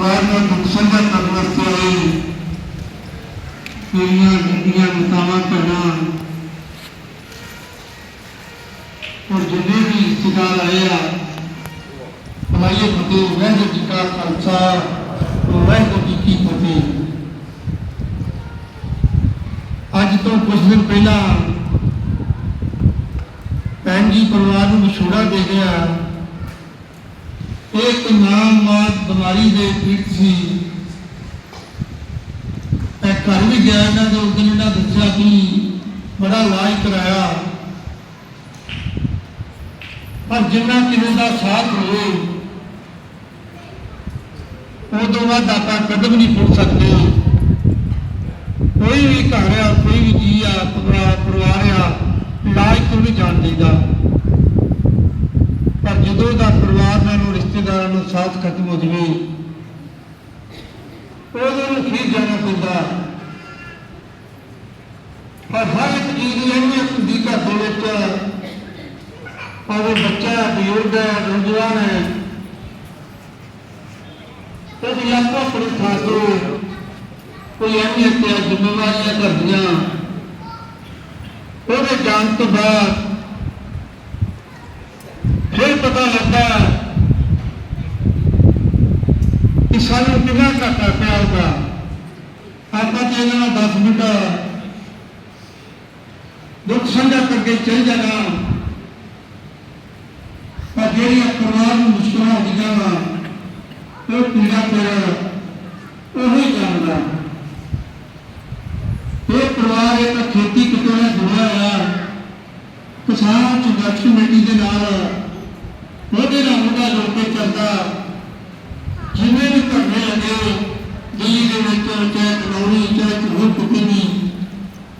ਪਰਿਵਾਰ ਨਾਲ ਦੁੱਖ ਸਾਂਝਾ ਕਰਨ ਵਾਸਤੇ ਆਏ ਮੇਰੀਆਂ ਬੀਬੀਆਂ ਮਾਤਾਵਾਂ ਭੈਣਾਂ ਔਰ ਜਿੰਨੇ ਵੀ ਰਿਸ਼ਤੇਦਾਰ ਆਏ ਆ ਬੁਲਾਈਏ ਫਤਿਹ ਵਾਹਿਗੁਰੂ ਜੀ ਕਾ ਖਾਲਸਾ ਵਾਹਿਗੁਰੂ ਜੀ ਕੀ ਫਤਿਹ ਅੱਜ ਤੋਂ ਕੁਝ ਦਿਨ ਪਹਿਲਾਂ ਭੈਣ ਜੀ ਪਰਿਵਾਰ ਨੂੰ ਵਿਛੋੜਾ ਦੇ ਗਿਆ ਇੱਕ ਨਾਮ ਬਿਮਾਰੀ ਦੇ ਪੀੜ ਸੀ। ਮੈਂ ਘਰ ਵੀ ਗਿਆ ਇਹਨਾਂ ਦੇ, ਉਸ ਦਿਨ ਇਹਨਾਂ ਦੱਸਿਆ ਕਿ ਬੜਾ ਇਲਾਜ ਕਰਾਇਆ। ਪਰ ਜਿੰਨਾ ਕਿਸੇ ਦਾ ਸਾਥ ਹੋਵੇ, ਉਦੋਂ ਬਾਅਦ ਆਪਾਂ ਕਦਮ ਨਹੀਂ ਪੁੱਟ ਸਕਦੇ। ਕੋਈ ਵੀ ਘਰ ਆ, ਕੋਈ ਵੀ ਜੀ ਆ, ਪਰਿਵਾਰ ਪਰਿਵਾਰ ਆ, ਇਲਾਜ ਤੋਂ ਨਹੀਂ ਜਾਣ ਦੇਦਾ ਪਰ ਜਦੋਂ ਦਾ ਪਰਿਵਾਰ ਨਾਲ ਨੂੰ ਸਾਥ ਖਤਮ ਹੋ ਜਵੇ, ਉਹਦੇ ਨੂੰ ਫਿਰ ਜਾਣਾ ਪੈਂਦਾ। ਪਰ ਹਰ ਇੱਕ ਚੀਜ਼ ਦੀ ਅਹਿਮੀਅਤ ਹੁੰਦੀ ਘਰ ਦੇ ਵਿੱਚ, ਭਾਵੇਂ ਬੱਚਾ ਬਜ਼ੁਰਗ ਹੈ ਨੌਜਵਾਨ ਹੈ ਉਹਦੀ ਆਪੋ ਆਪਣੀ ਥਾਂ ਤੋਂ ਕੋਈ ਅਹਿਮੀਅਤ ਹੈ ਜ਼ਿੰਮੇਵਾਰੀਆਂ ਕਰਦੀਆਂ। ਉਹਦੇ ਜਾਣ ਤੋਂ ਬਾਅਦ ਫਿਰ ਪਤਾ ਲੱਗਾ ਕਿ ਸਾਨੂੰ ਕਿੰਨਾ ਘਾਟਾ ਪਿਆ ਹੋਗਾ ਆਪਾਂ ਤੇ ਇਹਨਾਂ ਨਾਲ 10 ਮਿੰਟ ਦੁੱਖ ਸਾਂਝਾ ਕਰਕੇ ਚੱਲ ਜਾਣਾ ਪਰ ਜਿਹੜੀਆਂ ਪਰਿਵਾਰ ਨੂੰ ਮੁਸ਼ਕਲਾਂ ਹੁੰਦੀਆਂ ਵਾ, ਉਹ ਪੀੜਾ ਫਿਰ ਉਹੀ ਜਾਣਦਾ ਇਹ ਪਰਿਵਾਰ ਇੱਕ ਖੇਤੀ ਕਿਤੋਂ ਨਾਲ ਜੁੜਿਆ ਹੋਇਆ। ਕਿਸਾਨ ਸੰਘਰਸ਼ ਕਮੇਟੀ ਦੇ ਨਾਲ ਉਹਦੇ ਨਾਲ ਉਹਦਾ ਲੋਕੇ ਚੱਲਦਾ ਜਿਵੇਂ ਵੀ ਧਰਨੇ ਲੱਗੇ ਦਿੱਲੀ ਦੇ ਵਿੱਚ ਚਾਹੇ ਕਨੌਰੀ ਚਾਹੇ ਹੋਰ ਕਿਤੇ ਵੀ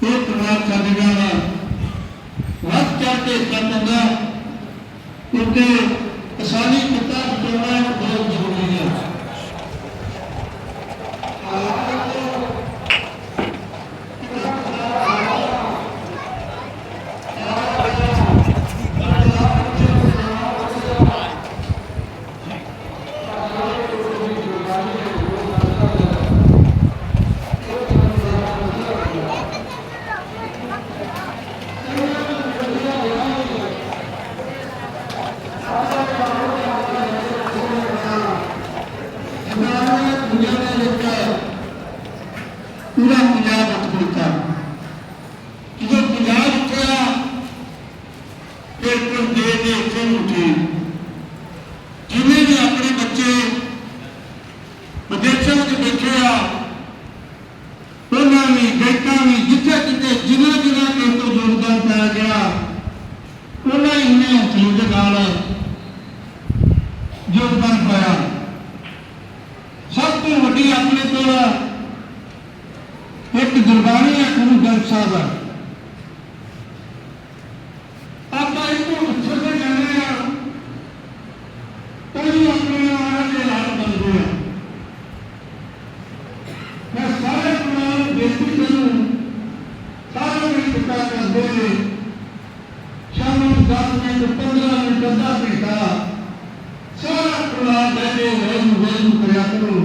ਇਹ ਪਰਿਵਾਰ ਸਾਡੇ ਵੱਧ ਚੜ੍ਹ ਕੇ ਚੱਲਦਾ ਕਿਉਂਕਿ ਕਿਸਾਨੀ ਪਿਤਾ ਬਚਾਉਣਾ ਬਹੁਤ ਜ਼ਰੂਰੀ ਹੈ ਹਮਾਰੇ ਦੁਨੀਆ ਦੇ ਵਿੱਚ ਪੂਰਾ ਕੀਤਾ। ਜਦੋਂ ਪੰਜਾਬ ਉੱਠਿਆ ਫਿਰ ਕੋਈ ਦੇ ਦੇ ਇੱਥੇ ਉੱਠੇ। ਜਿਵੇਂ ਵੀ ਆਪਣੇ ਬੱਚੇ ਵਿਦੇਸ਼ਾਂ ਵਿੱਚ ਬੈਠੇ ਆ, ਉਹਨਾਂ ਵੀ ਬੈਠਾਂ ਵੀ, ਜਿੱਥੇ ਕਿਤੇ ਜਿਨ੍ਹਾਂ ਜਿਨ੍ਹਾਂ ਕੇ ਤੋਂ ਯੋਗਦਾਨ ਪਾਇਆ ਗਿਆ, ਉਹਨਾਂ ਹੀ ਨੇ ਹੌਸਲੇ ਦੇ ਨਾਲ ਯੋਗਦਾਨ ਪਾਇਆ ਸਭ ਤੋਂ ਵੱਡੀ ਆਪਣੇ ਕੋਲ ਇੱਕ ਹੈ, ਗੁਰੂ ਗ੍ਰੰਥ ਸਾਹਿਬ ਹੈ। ਆਪਾਂ ਇਹਨੂੰ ਉੱਥੇ ਤੇ ਜਾਣੇ ਆ ਕੋਈ ਆਪਣੇ ਆਣ ਦੇ ਹਾਲ ਬਦਲਦੇ ਆ। ਮੈਂ ਸਾਰੇ ਪਰਿਵਾਰ ਬੇਨਤੀ ਕਰੂੰ, ਸਾਰੇ ਨੂੰ ਪਿਤਾ ਕਰਦੇ ਨੇ ਸ਼ਾਮ ਨੂੰ 10 ਮਿੰਟ 15 ਮਿੰਟ, ਅੱਧਾ ਘੰਟਾ ਸਾਰਾ ਪਰਿਵਾਰ ਬਹਿ ਕੇ ਵੈਰੂ ਵੈਰੂ ਕਰਿਆ ਕਰੋ।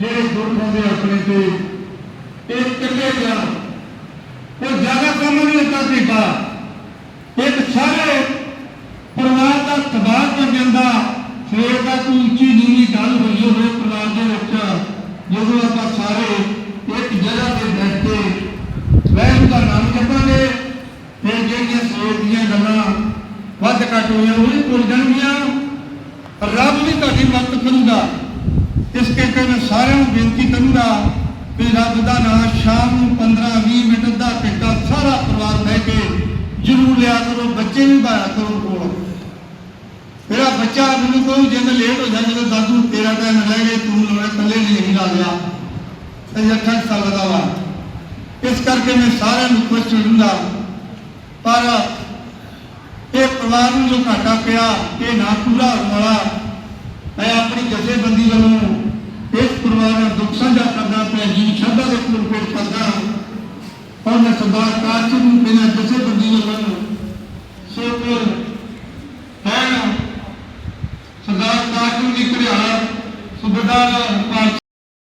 ਜਿਹੜੇ ਦੁੱਖ ਹੁੰਦੇ ਆਪਣੇ ਤੇ ਇਹ ਕਿੱਲੇ ਜਾ ਉਹ ਜ਼ਿਆਦਾ ਕੰਮ ਨਹੀਂ ਹੁੰਦਾ ਸੀਗਾ ਇੱਕ ਸਾਰੇ ਪਰਿਵਾਰ ਦਾ ਤਬਾਹ ਬਣ ਜਾਂਦਾ। ਸਵੇਰ ਦਾ ਕੋਈ ਉੱਚੀ ਨੀਵੀਂ ਗੱਲ ਹੋਈ ਹੋਵੇ ਪਰਿਵਾਰ ਦੇ ਵਿੱਚ, ਜਦੋਂ ਆਪਾਂ ਸਾਰੇ ਇੱਕ ਜਗ੍ਹਾ ਤੇ ਬੈਠ ਕੇ ਵੈਰੂ ਦਾ ਨਾਮ ਜਪਾਂਗੇ ਫਿਰ ਜਿਹੜੀਆਂ ਸਵੇਰ ਦੀਆਂ ਗੱਲਾਂ ਵੱਧ ਘੱਟ ਹੋਈਆਂ, ਉਹ ਵੀ ਭੁੱਲ ਜਾਣਗੀਆਂ। ਰੱਬ ਵੀ ਤੁਹਾਡੀ ਮਦਦ ਕਰੂਗਾ। ਇਸ ਕਰਕੇ ਮੈਂ ਸਾਰਿਆਂ ਨੂੰ ਬੇਨਤੀ ਕਰੂੰਗਾ ਵੀ ਰੱਬ ਦਾ ਨਾਮ ਸ਼ਾਮ ਨੂੰ 15 20 ਮਿੰਟ ਦਾ ਘੰਟਾ ਸਾਰਾ ਪਰਿਵਾਰ ਬਹਿ ਕੇ ਜ਼ਰੂਰ ਲਿਆ ਕਰੋ, ਬੱਚੇ ਵੀ ਬਾਇਆ ਕਰੋ ਕੋਲ। ਮੇਰਾ ਬੱਚਾ ਮੈਨੂੰ ਕੋਈ ਜਿੰਨ ਲੇਟ ਹੋ ਜਾਏ ਜਦੋਂ ਦਾਦੂ ਤੇਰਾ ਟਾਈਮ ਰਹਿ ਗਿਆ, ਤੂੰ ਲੋੜੇ ਕੱਲੇ ਨਹੀਂ ਲਾ ਲਿਆ ਤੇ 28 ਸਾਲ ਦਾ ਵਾ। ਇਸ ਕਰਕੇ ਮੈਂ ਸਾਰਿਆਂ ਨੂੰ ਖੁਸ਼ ਕਰੂੰਗਾ ਪਰ ਇਹ ਪਰਿਵਾਰ ਨੂੰ ਜੋ ਘਾਟਾ ਪਿਆ, ਇਹ ਨਾ ਪੂਰਾ ਹੋਣ ਵਾਲਾ। ਮੈਂ ਆਪਣੀ ਜਥੇਬੰਦੀ ਵੱਲੋਂ ਇਸ ਪਰਿਵਾਰ ਨਾਲ ਦੁੱਖ ਸਾਂਝਾ ਜੀ ਸ਼ਰਧਾ ਦੇ ਫੁੱਲ ਪੇਸ਼ ਕਰਦਾ ਔਰ ਮੈਂ ਸਰਦਾਰ ਕਾਰਜ ਨੂੰ ਬਿਨਾਂ ਜਥੇਬੰਦੀ